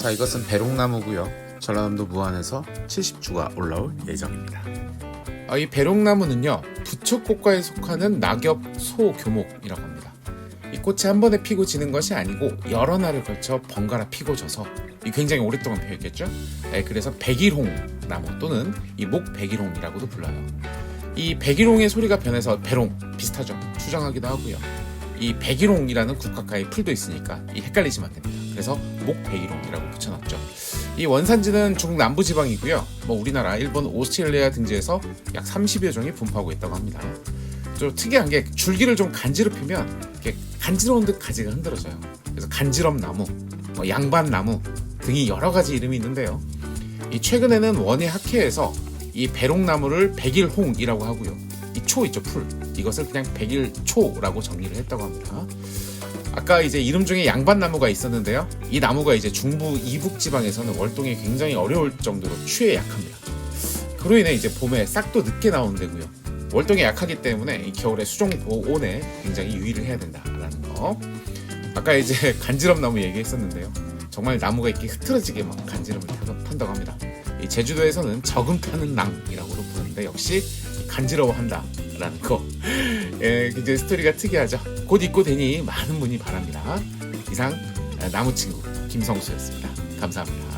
자, 이것은 배롱나무고요. 전라남도 무안에서 70주가 올라올 예정입니다. 아, 이 배롱나무는요 부처꽃과에 속하는 낙엽 소 교목이라고 합니다. 이 꽃이 한 번에 피고 지는 것이 아니고 여러 날을 걸쳐 번갈아 피고 져서 이 굉장히 오랫동안 피었겠죠. 네, 그래서 백일홍 나무 또는 이 목 백일홍이라고도 불러요. 이 백일홍의 소리가 변해서 배롱 비슷하죠. 추정하기도 하고요. 이 백일홍이라는 국화과의 풀도 있으니까 이 헷갈리시면 안 됩니다. 그래서 목백일홍이라고 붙여놨죠. 이 원산지는 중국 남부 지방이고요. 뭐 우리나라, 일본, 오스트레일리아 등지에서 약 30여 종이 분포하고 있다고 합니다. 좀 특이한 게 줄기를 좀 간지럽히면 이렇게 간지러운 듯 가지가 흔들어져요. 그래서 간지럼 나무, 뭐 양반 나무 등이 여러 가지 이름이 있는데요. 이 최근에는 원예 학회에서 이 배롱나무를 백일홍이라고 하고요. 이초 있죠 풀 이것을 그냥 백일 초라고 정리를 했다고 합니다. 아까 이제 이름 중에 양반나무가 있었는데요. 이 나무가 이제 중부 이북 지방에서는 월동이 굉장히 어려울 정도로 추에 약합니다. 그로 인해 이제 봄에 싹도 늦게 나오는 데고요. 월동이 약하기 때문에 이 겨울에 수종 보온에 굉장히 유의를 해야 된다라는 거. 아까 이제 간지럼 나무 얘기했었는데요. 정말 나무가 이렇게 흐트러지게 막 간지럼을 탄다고 합니다. 이 제주도에서는 저금 타는 낭이라고도 부르는데 역시 간지러워한다 라는 거. 예, 굉장히 스토리가 특이하죠. 곧 입고 되니 많은 문의 바랍니다. 이상 나무 친구 김성수였습니다. 감사합니다.